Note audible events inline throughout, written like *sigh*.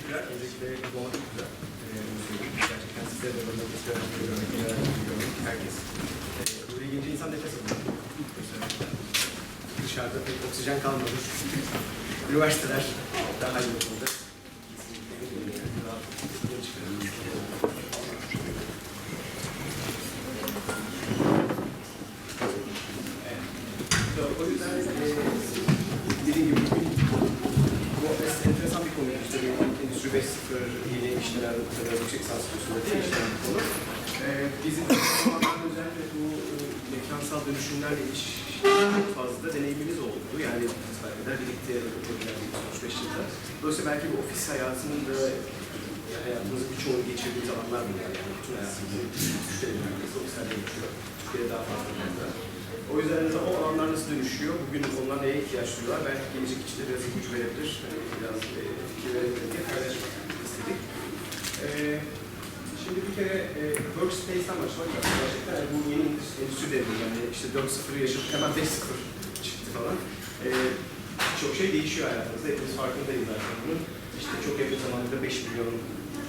teşekkürler. Öncelikle çok güzel. Söyleyeyim. Gerçekten size de böyle bir şey görmek, görmek, herkes. Ee, buraya gelince insan nefes alıyor. Dışarıda pek oksijen kalmadı. *laughs* Üniversiteler daha iyi yapıldı. Kesinlikle rahat çıkarım. Evet. O yüzden e, dediğim gibi bugün bu aslında enteresan bir konu. İşte benim Endüstri 5.0 yeni işler, tabii yüksek lisans kursunda değişen bir konu. Ee, bizim özellikle bu e, mekansal dönüşümlerle iş çok fazla deneyimimiz oldu. Yani kadar birlikte yapıyorlar 35 yılda. Dolayısıyla belki bu ofis hayatının da yani hayatımızın birçoğunu geçirdiği zamanlar bunlar yani. Bütün hayatımızın üçte bir neredeyse ofislerde geçiyor. Türkiye'de daha fazla fazla. O yüzden de o alanlar nasıl dönüşüyor? Bugün onlar neye ihtiyaç duyuyorlar? Belki gelecek için de biraz ipucu verebilir. Hani biraz e, fikir verebilir diye paylaşmak istedik. E, şimdi bir kere e, Workspace'den başlamak lazım. Gerçekten yani bu yeni endüstri devri. Yani işte 4.0'ı yaşadık hemen 5.0 çıktı falan. E, çok şey değişiyor hayatımızda. Hepimiz farkındayız zaten bunun. İşte çok yakın zamanda 5 milyon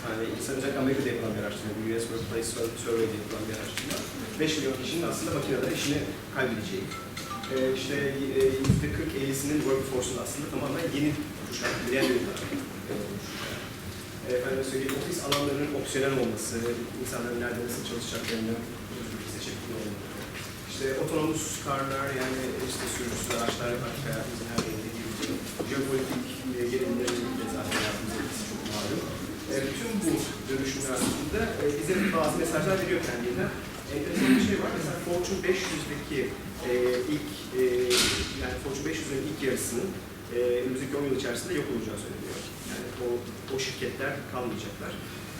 tane insan özellikle Amerika'da yapılan bir araştırma, bu US Workplace Survey'de yapılan bir araştırma. 5 milyon kişinin aslında makineler işini kaybedeceği. Ee, işte e, yüzde 40 50'sinin workforce'un aslında tamamen yeni kuşak, millennial'lar. Efendim söyleyeyim, ofis alanlarının opsiyonel olması, insanların nerede nasıl çalışacaklarını seçebilir olmaları. İşte otonomus karlar yani işte sürücüsüz araçlar artık hayatımızın her yerine girecek. Jeopolitik e, gerilimlerin de zaten hayatımızda etkisi çok malum. E, bütün bu dönüşümler aslında e, bize bazı mesajlar veriyor kendinden. Enteresan bir şey var. Mesela Fortune 500'deki e, ilk e, yani Fortune 500'ün ilk yarısının e, önümüzdeki 10 yıl içerisinde yok olacağı söyleniyor. Yani o, o şirketler kalmayacaklar.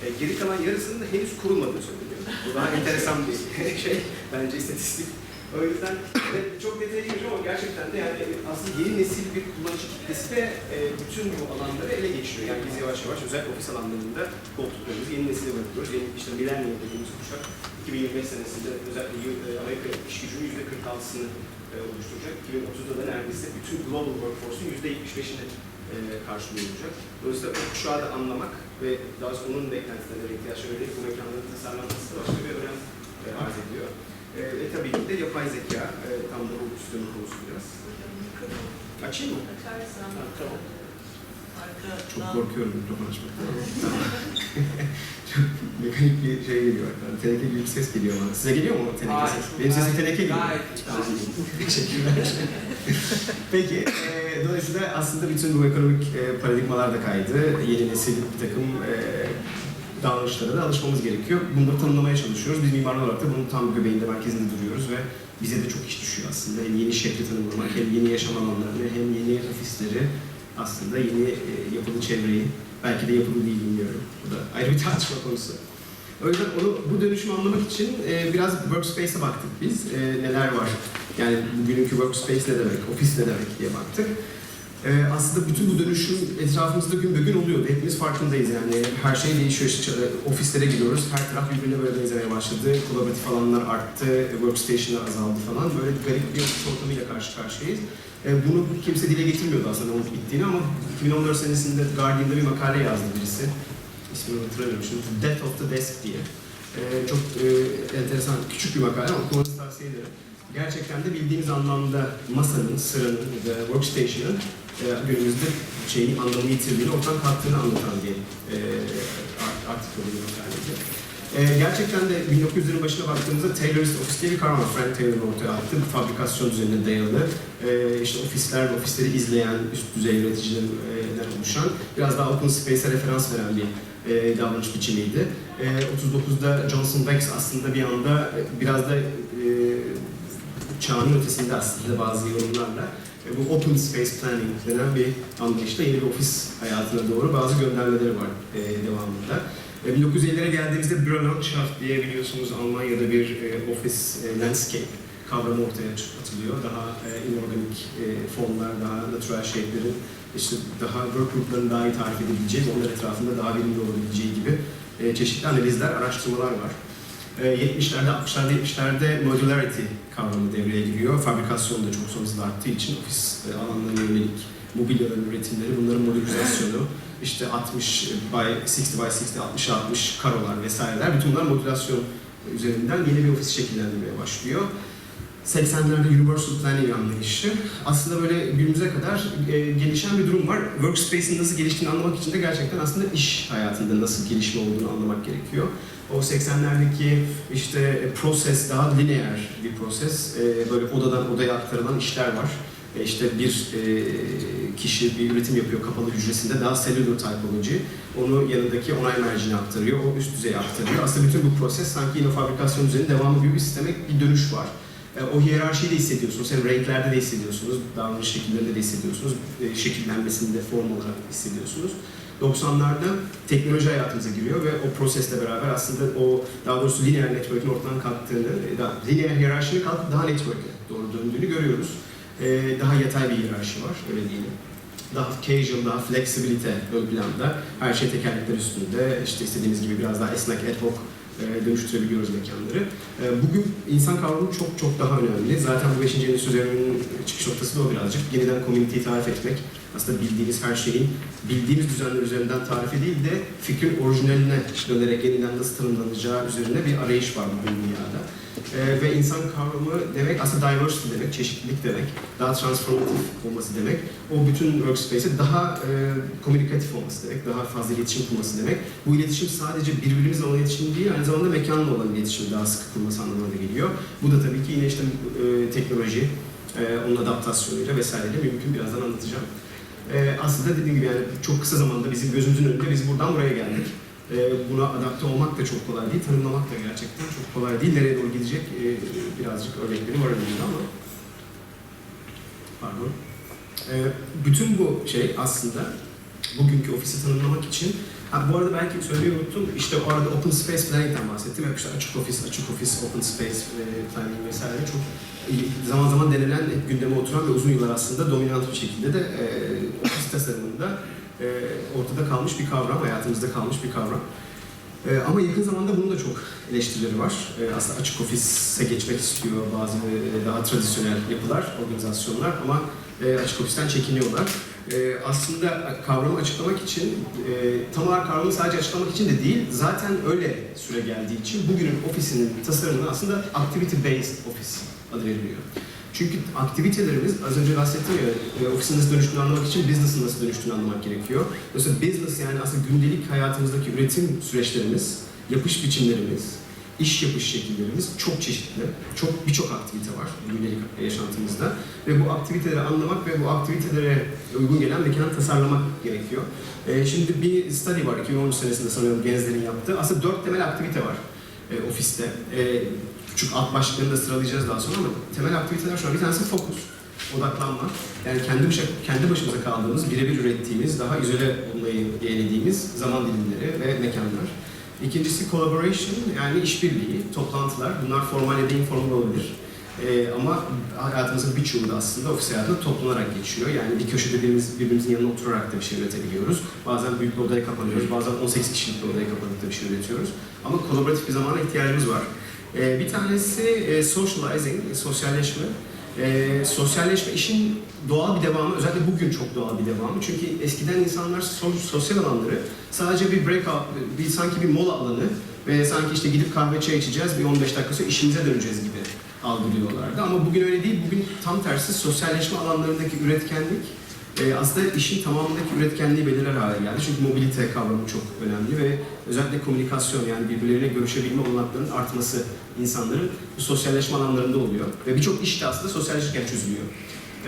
E, geri kalan yarısının da henüz kurulmadığı söyleniyor. Bu daha *laughs* enteresan bir *laughs* şey. Bence istatistik. O yüzden evet, çok detaya gireceğim ama gerçekten de yani aslında yeni nesil bir kullanıcı kitlesi de e, bütün bu alanları ele geçiriyor. Yani biz yavaş yavaş özel ofis alanlarında koltuklarımızı yeni nesile bırakıyoruz. Yeni işte millennial dediğimiz kuşak 2025 senesinde özellikle e, Amerika iş gücünün %46'sını e, oluşturacak. 2030'da da neredeyse bütün global workforce'un %75'ini e, karşılıyor olacak. Dolayısıyla o kuşağı da anlamak ve daha sonra onun beklentilerine ve ihtiyaçlarına yönelik bu mekanların tasarlanması da başka bir önem e, arz ediyor. E, ve tabii ki de yapay zeka, e, tam da bu üstünün konusu biraz. Açayım mı? Açarsan. Ha, tamam. Çok korkuyorum mikrofon açmaktan. Çok mekanik bir şey geliyor. Yani teneke gibi bir ses geliyor bana. Size geliyor mu teneke Hayır, ses? Benim sesim teneke gibi. Teşekkürler. Peki, e, dolayısıyla aslında bütün bu ekonomik e, paradigmalar da kaydı. Yeni nesil bir takım e, davranışlara da alışmamız gerekiyor. Bunları tanımlamaya çalışıyoruz. Biz mimarlar olarak da bunun tam göbeğinde, merkezinde duruyoruz ve bize de çok iş düşüyor aslında. Hem yeni şehri tanımlamak, hem yeni yaşam alanlarını, hem yeni ofisleri, aslında yeni e, yapılı çevreyi, belki de yapılı değil bilmiyorum. Bu da ayrı bir tartışma konusu. O yüzden onu, bu dönüşümü anlamak için e, biraz workspace'e baktık biz. E, neler var? Yani bugünkü workspace ne demek, ofis ne demek diye baktık. E, aslında bütün bu dönüşüm etrafımızda gün be gün oluyordu. Hepimiz farkındayız yani. Her şey değişiyor. Ofislere gidiyoruz. Her taraf birbirine böyle benzemeye başladı. Kolaboratif alanlar arttı. Workstation'lar azaldı falan. Böyle garip bir ofis ortamıyla karşı karşıyayız. E, bunu kimse dile getirmiyordu aslında olup bittiğini ama 2014 senesinde Guardian'da bir makale yazdı birisi. İsmini hatırlamıyorum şimdi. Death of the Desk diye. E, çok e, enteresan, küçük bir makale ama okumanızı tavsiye ederim. Gerçekten de bildiğimiz anlamda masanın, sıranın ve workstation'ın günümüzde şeyin anlamı yitirdiğini, ortadan kalktığını anlatan bir e, art- artikel bir makaleydi. E, gerçekten de 1900'lerin başına baktığımızda Taylorist Office diye. Frank Taylor'ın ortaya attığı bir fabrikasyon üzerine dayalı. E, işte ofisler ofisleri izleyen, üst düzey yöneticilerden oluşan, biraz daha open space'e referans veren bir e, davranış biçimiydi. E, 39'da Johnson Wex aslında bir anda e, biraz da çağının ötesinde aslında bazı yorumlarla e, bu open space planning denen bir anlayışla yeni bir ofis hayatına doğru bazı göndermeleri var e, devamında. E, 1950'lere geldiğimizde Bürolandschaft diye biliyorsunuz Almanya'da bir e, ofis e, landscape kavramı ortaya atılıyor. Daha e, inorganik e, fonlar, daha natural shape'lerin işte daha work group'ların daha iyi tarif edebileceği, onlar etrafında daha verimli olabileceği gibi e, çeşitli analizler, araştırmalar var. E, 70'lerde, 60'larda, 70'lerde modularity kavramı devreye giriyor. Fabrikasyon da çok son hızla arttığı için ofis e, alanlarına yönelik mobilyaların üretimleri, bunların modülizasyonu, işte 60 by 60 by 60, 60 60 karolar vesaireler, bütün bunlar modülasyon üzerinden yeni bir ofis şekillendirmeye başlıyor. 80'lerde Universal Planning anlayışı. Aslında böyle günümüze kadar e, gelişen bir durum var. Workspace'in nasıl geliştiğini anlamak için de gerçekten aslında iş hayatında nasıl gelişme olduğunu anlamak gerekiyor. O 80'lerdeki işte e, proses daha lineer bir proses. E, böyle odadan odaya aktarılan işler var. E, işte bir kişi bir üretim yapıyor kapalı hücresinde daha cellular typology. Onu yanındaki onay mercine aktarıyor, o üst düzeye aktarıyor. Aslında bütün bu proses sanki yine fabrikasyon üzerinde devam ediyor bir sisteme bir dönüş var. O hiyerarşiyi de hissediyorsunuz, hem renklerde de hissediyorsunuz, davranış şekillerinde de hissediyorsunuz, şekillenmesinde form olarak hissediyorsunuz. 90'larda teknoloji hayatımıza giriyor ve o prosesle beraber aslında o daha doğrusu lineer network'ün ortadan kalktığını, e, daha lineer hiyerarşinin kalkıp daha network'e doğru döndüğünü görüyoruz. E, Daha yatay bir hiyerarşi var, öyle diyelim. Daha casual, daha flexibilite ön planda. Her şey tekerlekler üstünde, işte istediğimiz gibi biraz daha esnek, ad hoc e, dönüştürebiliyoruz mekanları. E, Bugün insan kavramı çok çok daha önemli. Zaten bu 5. endüstri devriminin çıkış noktası da o birazcık. Yeniden community'yi tarif etmek. Aslında bildiğiniz her şeyin bildiğimiz düzenler üzerinden tarifi değil de fikrin orijinaline dönerek yeniden nasıl tanımlanacağı üzerine bir arayış var bugün dünyada. E, ve insan kavramı demek aslında diversity demek, çeşitlilik demek, daha transformatif olması demek. O bütün workspace'e daha e, komünikatif olması demek, daha fazla iletişim kurması demek. Bu iletişim sadece birbirimizle olan iletişim değil, aynı zamanda mekanla olan iletişim daha sıkı kurması anlamına da geliyor. Bu da tabii ki yine işte e, teknoloji, e, onun adaptasyonuyla vesaireyle mümkün birazdan anlatacağım. E, aslında dediğim gibi yani çok kısa zamanda bizim gözümüzün önünde biz buradan buraya geldik. E, buna adapte olmak da çok kolay değil, tanımlamak da gerçekten çok kolay değil. Nereye doğru gidecek e, birazcık örnekleri var önümüzde ama. Pardon. E, bütün bu şey aslında bugünkü ofisi tanımlamak için Ha, bu arada belki söylemeyi unuttum. İşte o arada Open Space Planning'den bahsettim. Hep işte açık ofis, açık ofis, Open Space e, Planning vesaire çok zaman zaman denilen, gündeme oturan ve uzun yıllar aslında dominant bir şekilde de e, ofis tasarımında e, ortada kalmış bir kavram, hayatımızda kalmış bir kavram. E, ama yakın zamanda bunun da çok eleştirileri var. E, aslında açık ofise geçmek istiyor bazı e, daha tradisyonel yapılar, organizasyonlar ama e, açık ofisten çekiniyorlar. E, aslında kavramı açıklamak için, e, tam olarak kavramı sadece açıklamak için de değil, zaten öyle süre geldiği için bugünün ofisinin tasarımına aslında activity based office adı veriliyor. Çünkü aktivitelerimiz, az önce bahsettim ya, e, ofisin nasıl dönüştüğünü anlamak için business'ın nasıl dönüştüğünü anlamak gerekiyor. Dolayısıyla business yani aslında gündelik hayatımızdaki üretim süreçlerimiz, yapış biçimlerimiz, iş yapış şekillerimiz çok çeşitli. Çok birçok aktivite var gündelik yaşantımızda ve bu aktiviteleri anlamak ve bu aktivitelere uygun gelen mekanı tasarlamak gerekiyor. Ee, şimdi bir study var 2013 senesinde sanıyorum Genzler'in yaptığı. Aslında dört temel aktivite var e, ofiste. E, küçük alt başlıklarını da sıralayacağız daha sonra ama temel aktiviteler şu an bir tanesi fokus, odaklanma. Yani kendi, kendi başımıza kaldığımız, birebir ürettiğimiz, daha izole olmayı yeğlediğimiz zaman dilimleri ve mekanlar. İkincisi collaboration yani işbirliği, toplantılar. Bunlar formal ya da informal olabilir. Ee, ama hayatımızın birçoğu da aslında ofis hayatında toplanarak geçiyor. Yani bir köşede birbirimiz, birbirimizin yanına oturarak da bir şey üretebiliyoruz. Bazen büyük bir odaya kapanıyoruz, bazen 18 kişilik bir odaya kapanıp da bir şey üretiyoruz. Ama kolaboratif bir zamana ihtiyacımız var. Ee, bir tanesi e, socializing, sosyalleşme. Ee, sosyalleşme işin doğal bir devamı, özellikle bugün çok doğal bir devamı. Çünkü eskiden insanlar so- sosyal alanları sadece bir breakout, bir sanki bir mola alanı ve sanki işte gidip kahve çay içeceğiz, bir 15 dakika sonra işimize döneceğiz gibi algılıyorlardı. Ama bugün öyle değil, bugün tam tersi sosyalleşme alanlarındaki üretkenlik e, aslında işin tamamındaki üretkenliği belirler hale geldi. Çünkü mobilite kavramı çok önemli ve özellikle komünikasyon yani birbirleriyle görüşebilme olanaklarının artması insanların bu sosyalleşme alanlarında oluyor. Ve birçok iş de aslında sosyalleşirken çözülüyor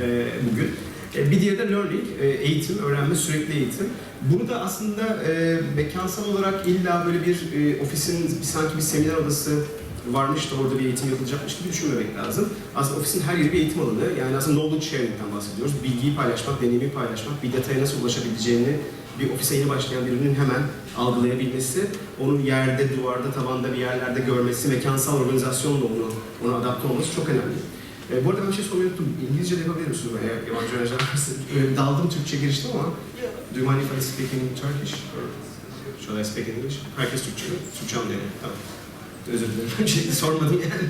e, bugün. E, bir diğeri de learning, e, eğitim, öğrenme, sürekli eğitim. Bunu da aslında e, mekansal olarak illa böyle bir e, ofisin bir, sanki bir seminer odası varmış da orada bir eğitim yapılacakmış gibi düşünmemek lazım. Aslında ofisin her yeri bir eğitim alanı. Yani aslında knowledge sharing'den bahsediyoruz. Bilgiyi paylaşmak, deneyimi paylaşmak, bir detaya nasıl ulaşabileceğini bir ofise yeni başlayan birinin hemen algılayabilmesi, onun yerde, duvarda, tavanda bir yerlerde görmesi, mekansal organizasyonla onu, ona adapte olması çok önemli. E, bu arada ben bir şey sormayı unuttum. İngilizce de yapabilir misiniz eğer yabancı öğrenciler? *laughs* Böyle daldım Türkçe giriştim ama Do you mind if I speak in Turkish? Or shall I speak in English? Herkes Türkçe mi? Türkçe anlıyor. Tamam. Özür dilerim. *laughs* Öncelikle sormadım yani.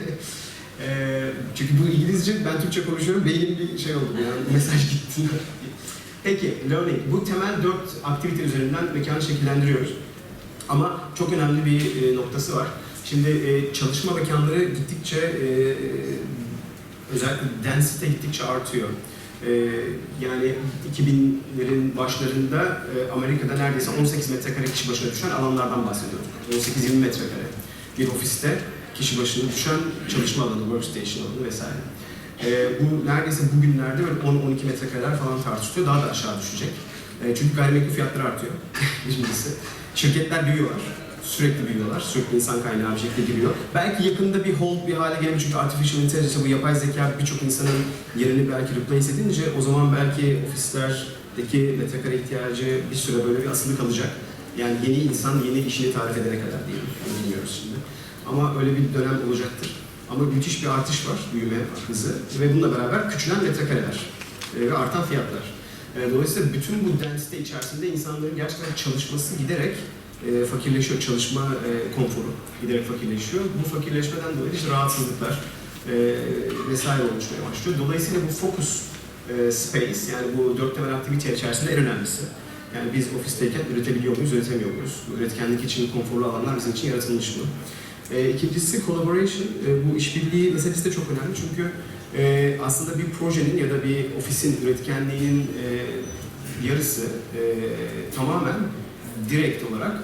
Ee, çünkü bu İngilizce, ben Türkçe konuşuyorum, beynim bir şey oldu yani mesaj gitti. Peki, learning. Bu temel dört aktivite üzerinden mekanı şekillendiriyoruz. Ama çok önemli bir e, noktası var. Şimdi e, çalışma mekanları gittikçe e, özellikle densite gittikçe artıyor. E, yani 2000'lerin başlarında e, Amerika'da neredeyse 18 metrekare kişi başına düşen alanlardan bahsediyoruz. 18-20 metrekare bir ofiste kişi başına düşen çalışma alanı, workstation alanı vesaire. E, bu neredeyse bugünlerde böyle 10-12 metrekareler falan tartışılıyor. Daha da aşağı düşecek. E, çünkü gayrimenkul fiyatları artıyor. *laughs* Birincisi. Şirketler büyüyorlar. Sürekli büyüyorlar. Sürekli insan kaynağı bir şekilde giriyor. Belki yakında bir hold bir hale gelebilir çünkü artificial intelligence, bu yapay zeka birçok insanın yerini belki replace edince o zaman belki ofislerdeki metrekare ihtiyacı bir süre böyle bir asılı kalacak. Yani yeni insan yeni işini tarif edene kadar diyelim. Bilmiyoruz şimdi. Ama öyle bir dönem olacaktır. Ama müthiş bir artış var, büyüme hızı ve bununla beraber küçülen metrekareler e, ve artan fiyatlar. E, Dolayısıyla bütün bu densite içerisinde insanların gerçekten çalışması giderek e, fakirleşiyor, çalışma konforu giderek fakirleşiyor. Bu fakirleşmeden dolayı işte rahatsızlıklar vesaire oluşmaya başlıyor. Dolayısıyla bu focus e, space yani bu dört temel aktivite içerisinde en önemlisi. Yani biz ofisteyken üretebiliyor muyuz, üretemiyor muyuz? Üretkenlik için konforlu alanlar bizim için yaratılmış mı? E, ikincisi collaboration. E, bu işbirliği meselesi de çok önemli çünkü e, aslında bir projenin ya da bir ofisin üretkenliğinin e, yarısı e, tamamen direkt olarak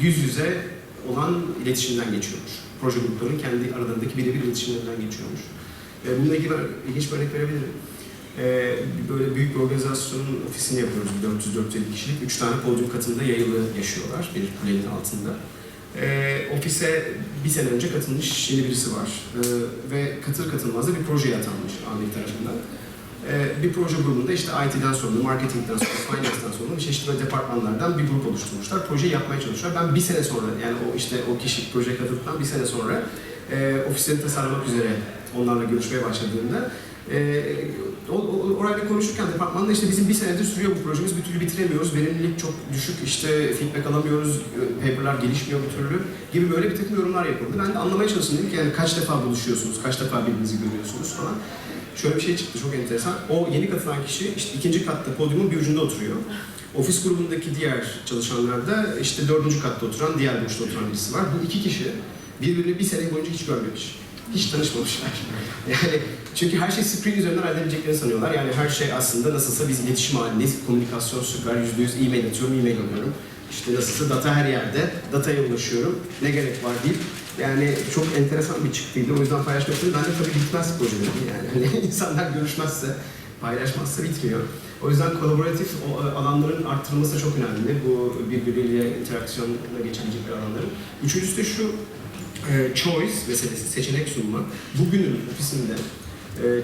yüz yüze olan iletişimden geçiyormuş. Proje gruplarının kendi aralarındaki birebir iletişimlerinden geçiyormuş. E, bununla ilgili ilginç bir örnek verebilirim. E, böyle büyük bir organizasyonun ofisini yapıyoruz. 400-450 kişilik. Üç tane podyum katında yayılı yaşıyorlar bir kulenin altında. E, ofise bir sene önce katılmış yeni birisi var. E, ve katır katılmaz da bir projeye atanmış amir tarafından. E, bir proje grubunda işte IT'den sorumlu, marketingden sorumlu, *laughs* finance'den bir çeşitli departmanlardan bir grup oluşturmuşlar. Projeyi yapmaya çalışıyorlar. Ben bir sene sonra yani o işte o kişi proje katıldıktan bir sene sonra e, ofisleri tasarlamak üzere onlarla görüşmeye başladığımda e, orayla konuşurken departmanda işte bizim bir senedir sürüyor bu projemiz bir türlü bitiremiyoruz. Verimlilik çok düşük işte feedback alamıyoruz, paperlar gelişmiyor bir türlü gibi böyle bir takım yorumlar yapıldı. Ben de anlamaya çalıştım dedim ki yani kaç defa buluşuyorsunuz, kaç defa birbirinizi görüyorsunuz falan. Şöyle bir şey çıktı çok enteresan. O yeni katılan kişi işte ikinci katta podyumun bir ucunda oturuyor. Ofis grubundaki diğer çalışanlar da işte dördüncü katta oturan, diğer boşta oturan birisi var. Bu iki kişi birbirini bir sene boyunca hiç görmemiş. Hiç tanışmamışlar. *laughs* Yani çünkü her şey screen üzerinden halledebileceklerini sanıyorlar. Yani her şey aslında nasılsa biz iletişim halindeyiz, komünikasyon süper, yüzde yüz e-mail atıyorum, e-mail alıyorum. İşte nasılsa data her yerde, dataya ulaşıyorum, ne gerek var deyip yani çok enteresan bir çıktıydı. O yüzden paylaşmak istedim. Ben de tabii bitmez projelerim yani. Hani *laughs* insanlar görüşmezse, paylaşmazsa bitmiyor. O yüzden kolaboratif e, alanların arttırılması çok önemli. Bu birbiriyle interaksiyonla geçebilecekleri alanların. Üçüncüsü de şu, e, choice meselesi, seçenek sunma. Bugünün ofisinde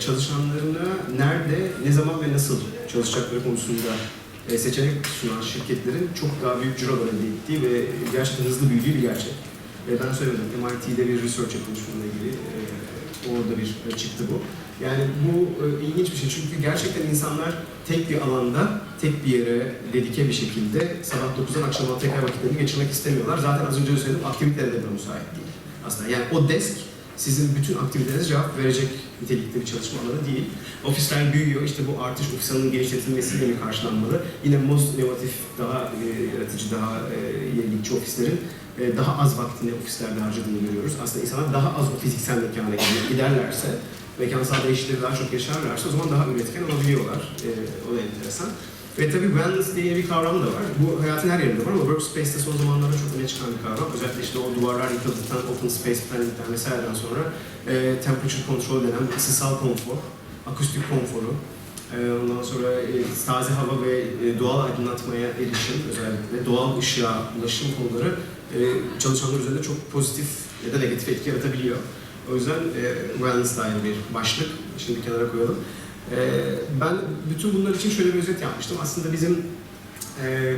çalışanlarına nerede, ne zaman ve nasıl çalışacakları konusunda e, seçenek sunan şirketlerin çok daha büyük cirolar elde ettiği ve gerçekten hızlı büyüdüğü bir gerçek. Ben söyledim, MIT'de bir research yapılmış bununla ilgili. E, orada bir e, çıktı bu. Yani bu e, ilginç bir şey çünkü gerçekten insanlar tek bir alanda, tek bir yere dedike bir şekilde sabah 9'dan akşam 6'ya kadar vakitlerini geçirmek istemiyorlar. Zaten az önce söyledim, aktivitelere de buna müsait değil. Aslında yani o desk sizin bütün aktivitelerinize cevap verecek nitelikte bir çalışma alanı değil. Ofisler büyüyor, işte bu artış ofis alanının genişletilmesiyle mi karşılanmalı? Yine most inovatif, daha e, yaratıcı, daha e, yenilikçi ofislerin e, daha az vaktini ofislerde harcadığını görüyoruz. Aslında insanlar daha az o fiziksel mekana gider- giderlerse, mekansal değişiklikleri daha çok yaşarlarsa o zaman daha üretken olabiliyorlar. E, o da enteresan. Ve tabii wellness diye bir kavram da var. Bu hayatın her yerinde var ama workspace'te son zamanlarda çok öne çıkan bir kavram. Özellikle işte o duvarlar yıkıldıktan, open space planning'den vesaireden sonra e, temperature control denen ısısal konfor, akustik konforu, e, ondan sonra e, taze hava ve e, doğal aydınlatmaya erişim özellikle doğal ışığa ulaşım konuları e, çalışanlar üzerinde çok pozitif ya da negatif etki yaratabiliyor. O yüzden e, wellness dair bir başlık. Şimdi kenara koyalım. E, ben bütün bunlar için şöyle bir özet yapmıştım. Aslında bizim e,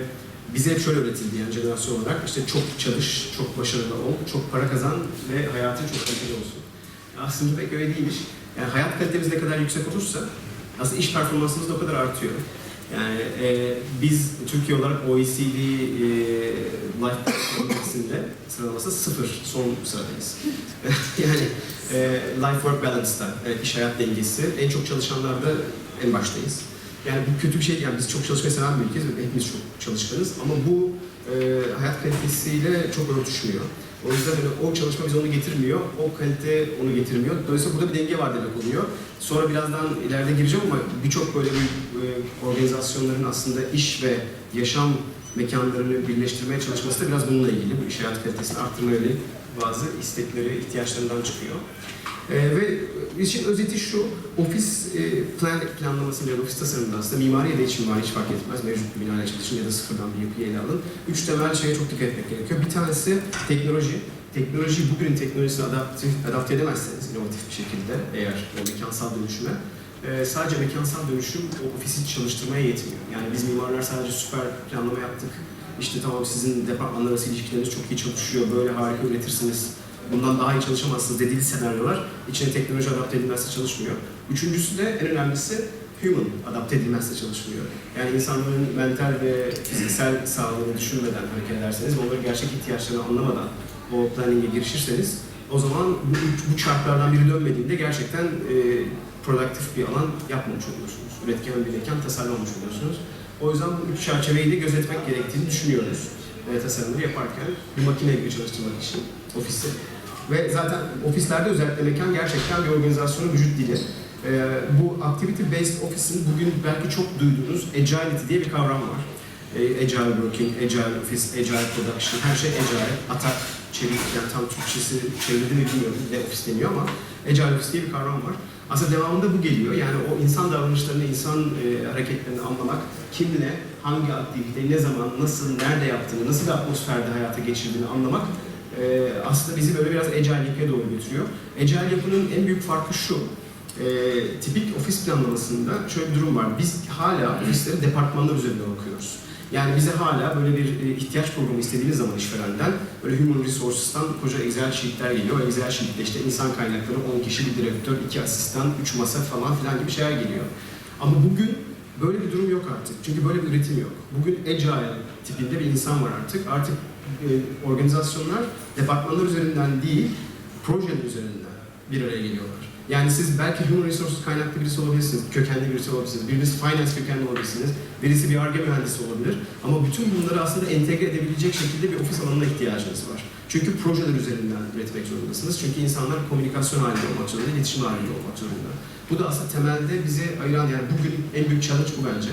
bize hep şöyle öğretildi yani jenerasyon olarak işte çok çalış, çok başarılı ol, çok para kazan ve hayatın çok kaliteli olsun. Aslında pek öyle değilmiş. Yani hayat kalitemiz ne kadar yüksek olursa aslında iş performansımız da o kadar artıyor. Yani e, biz Türkiye olarak OECD e, Life Indeks'inde sıralaması sıfır, son sıradayız. *laughs* yani e, Life Work Balance'da, e, iş hayat dengesi en çok çalışanlarda en baştayız. Yani bu kötü bir şey. Yani biz çok çalışmayı seven bir ülkeyiz ve hepimiz çok çalışkanız. Ama bu e, hayat kalitesiyle çok örtüşmüyor. O yüzden hani o çalışma bize onu getirmiyor, o kalite onu getirmiyor. Dolayısıyla burada bir denge var demek oluyor. Sonra birazdan ileride gireceğim ama birçok böyle bir e, organizasyonların aslında iş ve yaşam mekanlarını birleştirmeye çalışması da biraz bununla ilgili. Bu iş hayat kalitesini arttırmaya yönelik bazı istekleri, ihtiyaçlarından çıkıyor. Ee, ve işin özeti şu, ofis e, plan, planlamasında ya da ofis tasarımında aslında mimari ya da iç mimari hiç fark etmez. Mevcut bir binayla çalışın ya da sıfırdan bir yapıyı ele alın. Üç temel şeye çok dikkat etmek gerekiyor. Bir tanesi teknoloji. Teknoloji bugünün teknolojisine adapte, adapte edemezseniz inovatif bir şekilde eğer o mekansal dönüşüme e, sadece mekansal dönüşüm o ofisi çalıştırmaya yetmiyor. Yani biz mimarlar sadece süper planlama yaptık. İşte tamam sizin departmanlar arası ilişkileriniz çok iyi çalışıyor, böyle harika üretirsiniz, bundan daha iyi çalışamazsınız dediği senaryolar içine teknoloji adapte edilmezse çalışmıyor. Üçüncüsü de en önemlisi human adapte edilmezse çalışmıyor. Yani insanların mental ve fiziksel sağlığını düşünmeden hareket ederseniz onların gerçek ihtiyaçlarını anlamadan o planning'e girişirseniz o zaman bu, bu çarklardan biri dönmediğinde gerçekten e, produktif bir alan yapmamış oluyorsunuz. Üretken bir mekan tasarlamamış oluyorsunuz. O yüzden bu üç çerçeveyi de gözetmek gerektiğini düşünüyoruz e, tasarımları yaparken bir makine gibi çalıştırmak için ofisi. Ve zaten ofislerde özellikle mekan gerçekten bir organizasyonun vücut dili. E, bu activity based office'in bugün belki çok duyduğunuz agility diye bir kavram var. E, agile working, agile office, agile production, her şey agile, atak, çevik, yani tam Türkçesi çevrildi mi bilmiyorum ne ofis deniyor ama agile office diye bir kavram var. Aslında devamında bu geliyor. Yani o insan davranışlarını, insan e, hareketlerini anlamak, kimle, hangi aktiviteyi, ne zaman, nasıl, nerede yaptığını, nasıl bir atmosferde hayata geçirdiğini anlamak e, aslında bizi böyle biraz agile yapıya doğru götürüyor. Agile yapının en büyük farkı şu, e, tipik ofis planlamasında şöyle bir durum var. Biz hala ofisleri departmanlar üzerinden bakıyoruz. Yani bize hala böyle bir e, ihtiyaç programı istediğimiz zaman işverenden böyle human resources'tan koca Excel sheet'ler geliyor. Excel sheet'te işte insan kaynakları 10 kişi, bir direktör, 2 asistan, 3 masa falan filan gibi şeyler geliyor. Ama bugün böyle bir durum yok artık. Çünkü böyle bir üretim yok. Bugün agile tipinde bir insan var artık. Artık e, organizasyonlar departmanlar üzerinden değil, projeler üzerinden bir araya geliyorlar. Yani siz belki human resources kaynaklı birisi olabilirsiniz, kökenli birisi olabilirsiniz, biriniz finance kökenli olabilirsiniz, birisi bir ARGE mühendisi olabilir. Ama bütün bunları aslında entegre edebilecek şekilde bir ofis alanına ihtiyacınız var. Çünkü projeler üzerinden üretmek zorundasınız. Çünkü insanlar komünikasyon halinde olmak zorunda, iletişim halinde olmak zorunda. Bu da aslında temelde bizi ayıran, yani bugün en büyük challenge bu bence.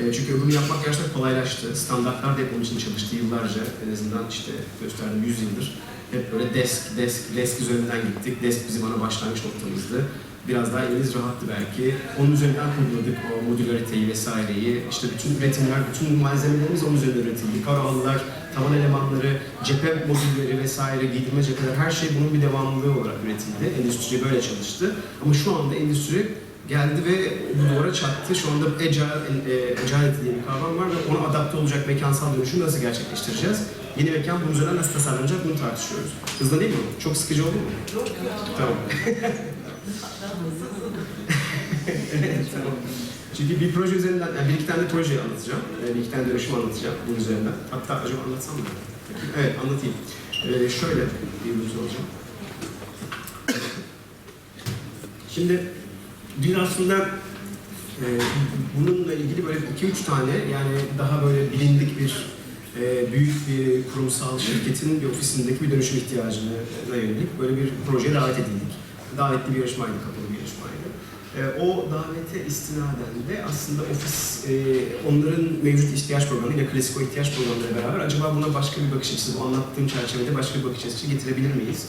E, çünkü bunu yapmak gerçekten kolaylaştı. Standartlar da hep onun için çalıştı yıllarca. En azından işte gösterdim 100 yıldır. Hep böyle desk, desk, desk üzerinden gittik. Desk bizim ana başlangıç noktamızdı. Biraz daha eliniz rahattı belki. Onun üzerinden kurguladık o modülariteyi vesaireyi. İşte bütün üretimler, bütün malzemelerimiz onun üzerinde üretildi. Karavanlar, tavan elemanları, cephe modülleri vesaire, giydirme cepheler her şey bunun bir devamlılığı olarak üretildi. Endüstri böyle çalıştı. Ama şu anda endüstri geldi ve bu duvara çattı. Şu anda agile, e, agility diye bir kavram var ve ona adapte olacak mekansal dönüşümü nasıl gerçekleştireceğiz? Yeni mekan bunun üzerinden nasıl tasarlanacak bunu tartışıyoruz. Hızlı değil mi? Çok sıkıcı oldu mu? Yok ya. Tamam. *laughs* Evet, tamam. Çünkü bir proje üzerinden, yani bir iki tane de projeyi anlatacağım. Ee, Bir iki tane dönüşüm anlatacağım bunun üzerinden. Hatta acaba anlatsam mı? Evet, anlatayım. Ee, şöyle bir olacağım. Şimdi dün aslında e, bununla ilgili böyle iki üç tane yani daha böyle bilindik bir e, büyük bir kurumsal şirketin bir ofisindeki bir dönüşüm ihtiyacına yönelik böyle bir projeye davet edildik. Davetli bir yarışmaydı, kapalı bir yarışmaydı. E, o davete istinaden de aslında ofis e, onların mevcut ihtiyaç programıyla klasik o ihtiyaç programları beraber acaba buna başka bir bakış açısı, bu anlattığım çerçevede başka bir bakış açısı getirebilir miyiz?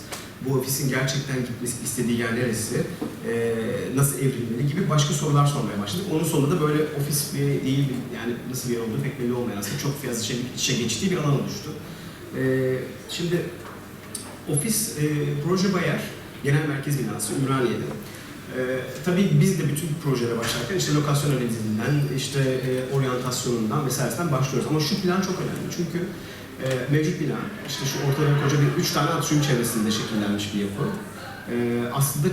Bu ofisin gerçekten gitmesi istediği yer neresi? E, nasıl evrilmeli gibi başka sorular sormaya başladık. Onun sonunda da böyle ofis bir değil, yani nasıl bir yer olduğu pek belli olmayan aslında çok fazla şey içe geçtiği bir alan oluştu. E, şimdi ofis e, Proje Bayer Genel Merkez Binası Ümraniye'de. Ee, tabii biz de bütün projelere başlarken işte lokasyon analizinden, işte e, oryantasyonundan vesairesinden başlıyoruz. Ama şu plan çok önemli çünkü e, mevcut bina, işte şu ortada koca bir üç tane atrium çevresinde şekillenmiş bir yapı. E, aslında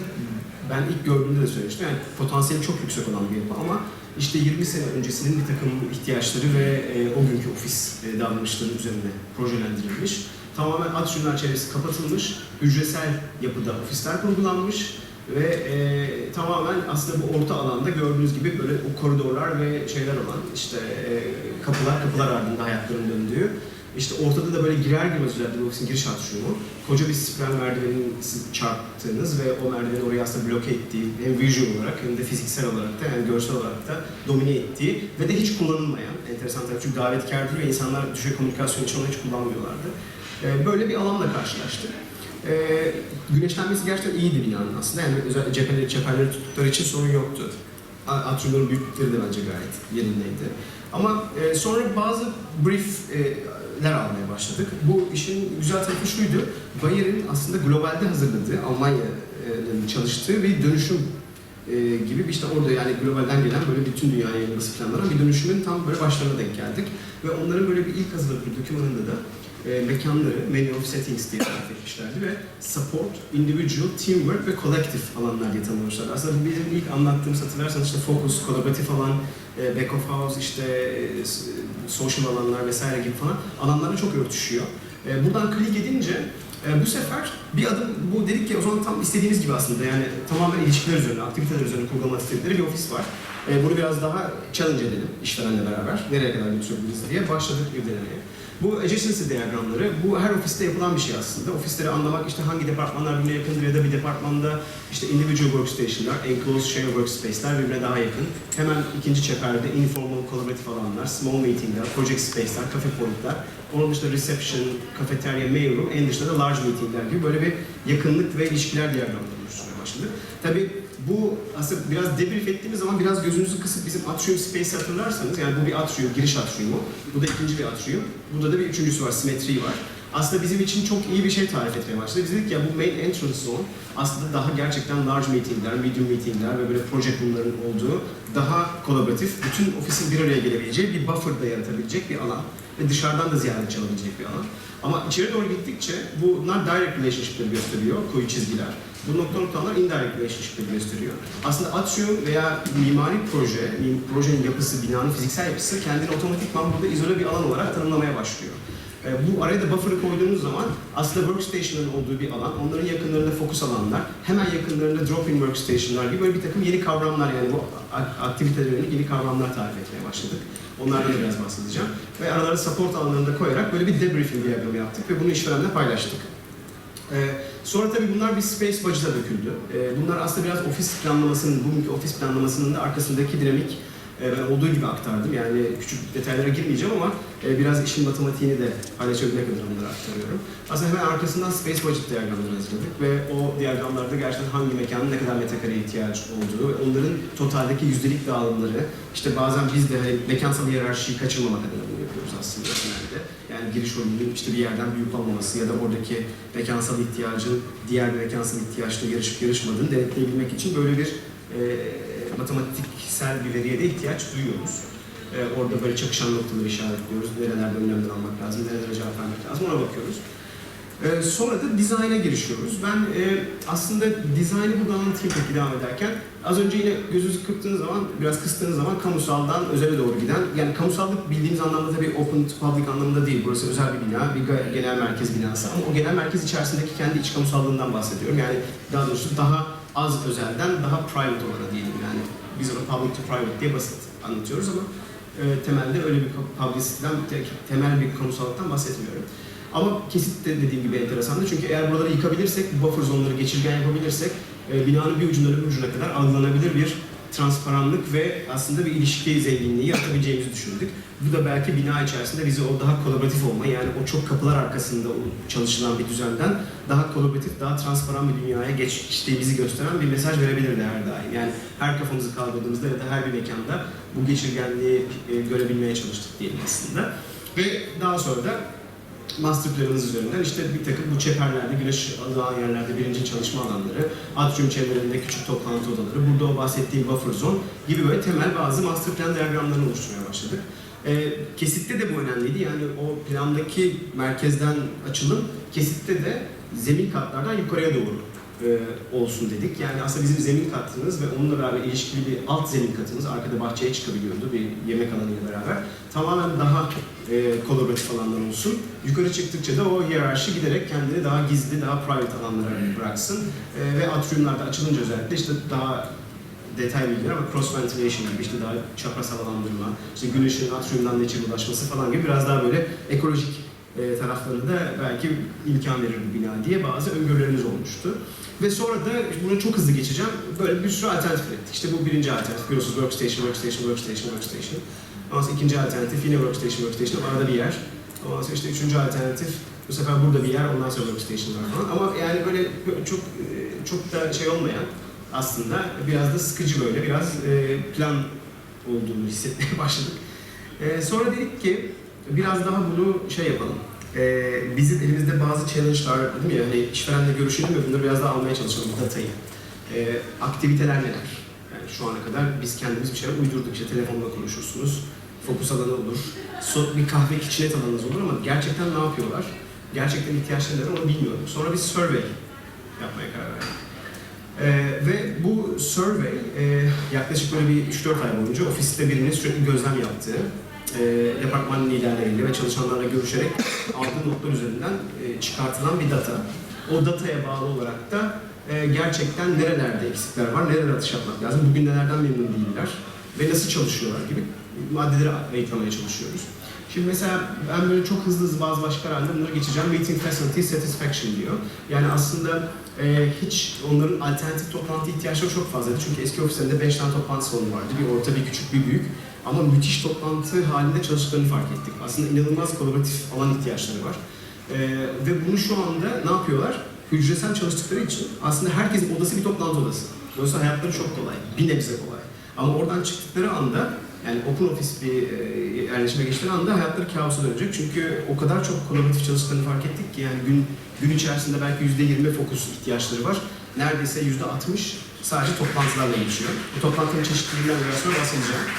ben ilk gördüğümde de söylemiştim yani potansiyeli çok yüksek olan bir yapı ama işte 20 sene öncesinin bir takım ihtiyaçları ve e, o günkü ofis e, davranışları üzerine projelendirilmiş. Tamamen atriumlar çevresi kapatılmış, hücresel yapıda ofisler kurgulanmış Ve e, tamamen aslında bu orta alanda gördüğünüz gibi böyle o koridorlar ve şeyler olan işte e, kapılar kapılar ardında hayatların döndüğü işte ortada da böyle girer girmez özellikle ofisin giriş atriumu. Koca bir spiral merdivenin çarptığınız ve o merdiveni oraya aslında bloke ettiği hem visual olarak hem de fiziksel olarak da yani görsel olarak da domine ettiği ve de hiç kullanılmayan enteresan tabii çünkü davetkardır ve insanlar düşey komünikasyon için onu hiç kullanmıyorlardı. Ee, böyle bir alanla karşılaştık. Ee, güneşlenmesi gerçekten iyiydi binanın aslında. Yani özellikle cepheleri, çeperleri tuttukları için sorun yoktu. Atriumların büyüklükleri de bence gayet yerindeydi. Ama e, sonra bazı briefler almaya başladık. Bu işin güzel tarafı şuydu. Bayer'in aslında globalde hazırladığı, Almanya'nın çalıştığı bir dönüşüm e, gibi işte orada yani globalden gelen böyle bütün dünyaya yayılması planlanan bir dönüşümün tam böyle başlarına denk geldik. Ve onların böyle bir ilk hazırladığı dokümanında da e, mekanları, many of settings diye tarif etmişlerdi ve support, individual, teamwork ve collective alanlar diye tanımlamışlar. Aslında bizim ilk anlattığımız hatırlarsanız işte focus, kolaboratif alan, back of house, işte e, social alanlar vesaire gibi falan alanlarla çok örtüşüyor. E, buradan klik edince e, bu sefer bir adım, bu dedik ki o zaman tam istediğimiz gibi aslında yani tamamen ilişkiler üzerine, aktiviteler üzerine kurgulamak istedikleri bir ofis var. E, bunu biraz daha challenge edelim işverenle beraber. Nereye kadar götürebiliriz diye başladık bir denemeye. Bu adjacency diyagramları, bu her ofiste yapılan bir şey aslında. Ofisleri anlamak işte hangi departmanlar birbirine yakındır ya da bir departmanda işte individual workstation'lar, enclosed share workspace'ler birbirine daha yakın. Hemen ikinci çeperde informal collaborative alanlar, small meetingler, project space'ler, cafe point'ler. Onun dışında reception, kafeterya, mail room, en dışında da large meetingler gibi böyle bir yakınlık ve ilişkiler diyagramları oluşturmaya başladı. Tabii bu aslında biraz debrief ettiğimiz zaman biraz gözünüzü kısıp bizim atrium space'i hatırlarsanız yani bu bir atrium, giriş atriumu. Bu da ikinci bir atrium. Burada da bir üçüncüsü var, simetri var. Aslında bizim için çok iyi bir şey tarif etmeye başladı. Biz dedik ya bu main entrance zone aslında daha gerçekten large meetingler, medium meetingler ve böyle project room'ların olduğu daha kolaboratif, bütün ofisin bir araya gelebileceği bir buffer da yaratabilecek bir alan ve dışarıdan da ziyaretçi alabilecek bir alan. Ama içeri doğru gittikçe bunlar direct relationship'leri gösteriyor, koyu çizgiler. Bu nokta noktalar indirect relationship'leri gösteriyor. Aslında atrium veya mimari proje, projenin yapısı, binanın fiziksel yapısı kendini otomatikman burada izole bir alan olarak tanımlamaya başlıyor. E, bu araya da buffer'ı koyduğunuz zaman aslında workstation'ların olduğu bir alan, onların yakınlarında fokus alanlar, hemen yakınlarında drop-in workstation'lar gibi böyle bir takım yeni kavramlar yani bu a- aktivitelere yönelik yeni kavramlar tarif etmeye başladık. Onlardan da biraz bahsedeceğim. Ve aralara support alanlarını da koyarak böyle bir debriefing diyagramı yaptık ve bunu işverenle paylaştık. Ee, sonra tabii bunlar bir space budget'a döküldü. Ee, bunlar aslında biraz ofis planlamasının, bugünkü ofis planlamasının da arkasındaki dinamik e, olduğu gibi aktardım. Yani küçük detaylara girmeyeceğim ama e, biraz işin matematiğini de paylaşabilmek adına bunları aktarıyorum. Aslında hemen arkasından space budget diyagramları hazırladık ve o diyagramlarda gerçekten hangi mekanın ne kadar metrekare ihtiyaç olduğu ve onların totaldeki yüzdelik dağılımları, işte bazen biz de hani mekansal hiyerarşiyi kaçırmamak adına bunu yapıyoruz aslında genelde. Yani giriş rolünün işte bir yerden büyük olmaması ya da oradaki mekansal ihtiyacın diğer bir mekansal ihtiyaçla yarışıp yarışmadığını denetleyebilmek için böyle bir e, matematiksel bir veriye de ihtiyaç duyuyoruz. E, orada böyle çakışan noktaları işaretliyoruz. Nerelerde önlemler almak lazım, nerelere cevap vermek lazım ona bakıyoruz. E, sonra da dizayna girişiyoruz. Ben e, aslında dizaynı burada anlatayım peki devam ederken. Az önce yine gözünüzü kırptığınız zaman, biraz kıstığınız zaman kamusaldan özele doğru giden, yani kamusallık bildiğimiz anlamda tabii open to public anlamında değil. Burası özel bir bina, bir genel merkez binası ama o genel merkez içerisindeki kendi iç kamusallığından bahsediyorum. Yani daha doğrusu daha az özelden daha private olana diyelim yani. Biz onu public to private diye basit anlatıyoruz ama e, temelde öyle bir publicity'den, te- temel bir kamusallıktan bahsetmiyorum. Ama kesit de dediğim gibi enteresandı çünkü eğer buraları yıkabilirsek, bu buffer zonları geçirgen yapabilirsek e, binanın bir ucundan öbür ucuna kadar algılanabilir bir transparanlık ve aslında bir ilişki zenginliği yaratabileceğimizi düşündük. Bu da belki bina içerisinde bizi o daha kolaboratif olma yani o çok kapılar arkasında çalışılan bir düzenden daha kolaboratif, daha transparan bir dünyaya geçtiğimizi gösteren bir mesaj verebilirdi her daim. Yani her kafamızı kaldırdığımızda ya da her bir mekanda bu geçirgenliği e, görebilmeye çalıştık diyelim aslında. Ve daha sonra da master planımız üzerinden işte bir takım bu çeperlerde, güneş alan yerlerde birinci çalışma alanları, atrium çevrelerinde küçük toplantı odaları, burada o bahsettiğim buffer zone gibi böyle temel bazı master plan diyagramlarını oluşturmaya başladık. Ee, kesitte de bu önemliydi. Yani o plandaki merkezden açılım kesitte de zemin katlardan yukarıya doğru e, olsun dedik. Yani aslında bizim zemin kattığımız ve onunla beraber ilişkili bir alt zemin katımız arkada bahçeye çıkabiliyordu bir yemek alanıyla beraber. Tamamen daha e, kolaboratif alanlar olsun. Yukarı çıktıkça da o hiyerarşi giderek kendini daha gizli, daha private alanlara bıraksın. E, ve atriumlarda açılınca özellikle işte daha detay bilgiler ama cross ventilation gibi işte daha çapraz havalandırma, işte gün ışığının atriumdan içeri ulaşması falan gibi biraz daha böyle ekolojik e, tarafları da belki imkan verir bu bina diye bazı öngörülerimiz olmuştu. Ve sonra da bunu çok hızlı geçeceğim. Böyle bir sürü alternatif ürettik. İşte bu birinci alternatif. Biliyorsunuz workstation, workstation, workstation, workstation. Ondan sonra ikinci alternatif yine workstation, workstation. Arada bir yer. Ondan sonra işte üçüncü alternatif. Bu sefer burada bir yer, ondan sonra workstation'lar falan. Ama yani böyle çok çok da şey olmayan aslında biraz da sıkıcı böyle, biraz e, plan olduğunu hissetmeye *laughs* başladık. E, sonra dedik ki biraz daha bunu şey yapalım. E, bizim elimizde bazı challenge'lar dedim ya hani işverenle görüşelim ve bunları biraz daha almaya çalışalım datayı. E, aktiviteler neler? Yani şu ana kadar biz kendimiz bir şeyler uydurduk. İşte telefonla konuşursunuz, fokus alanı olur, so- bir kahve kitchenette alanınız olur ama gerçekten ne yapıyorlar? Gerçekten ihtiyaçları neler onu bilmiyorum. Sonra bir survey yapmaya karar verdik. Ee, ve bu survey e, yaklaşık böyle bir 3-4 ay boyunca ofiste birinin sürekli gözlem yaptığı, e, departman liderleriyle ve çalışanlarla görüşerek aldığı notlar üzerinden e, çıkartılan bir data. O dataya bağlı olarak da e, gerçekten nerelerde eksikler var, nerelere atış yapmak lazım, bugün nelerden memnun değiller ve nasıl çalışıyorlar gibi maddeleri ayıklamaya çalışıyoruz. Şimdi mesela ben böyle çok hızlı hızlı bazı başka halde bunları geçeceğim. Meeting Facility Satisfaction diyor. Yani aslında e, hiç onların alternatif toplantı ihtiyaçları çok fazlaydı. Çünkü eski ofislerinde 5 tane toplantı salonu vardı. Bir orta, bir küçük, bir büyük. Ama müthiş toplantı halinde çalıştıklarını fark ettik. Aslında inanılmaz kolaboratif alan ihtiyaçları var. E, ve bunu şu anda ne yapıyorlar? Hücresel çalıştıkları için aslında herkesin odası bir toplantı odası. Dolayısıyla hayatları çok kolay. Bir nebze kolay. Ama oradan çıktıkları anda yani open office bir e, yerleşime geçtikleri anda hayatları kaosa dönecek. Çünkü o kadar çok kolaboratif çalıştıklarını fark ettik ki yani gün gün içerisinde belki yüzde yirmi fokus ihtiyaçları var. Neredeyse yüzde altmış sadece toplantılarla geçiyor. Bu toplantının çeşitliliğinden biraz sonra bahsedeceğim.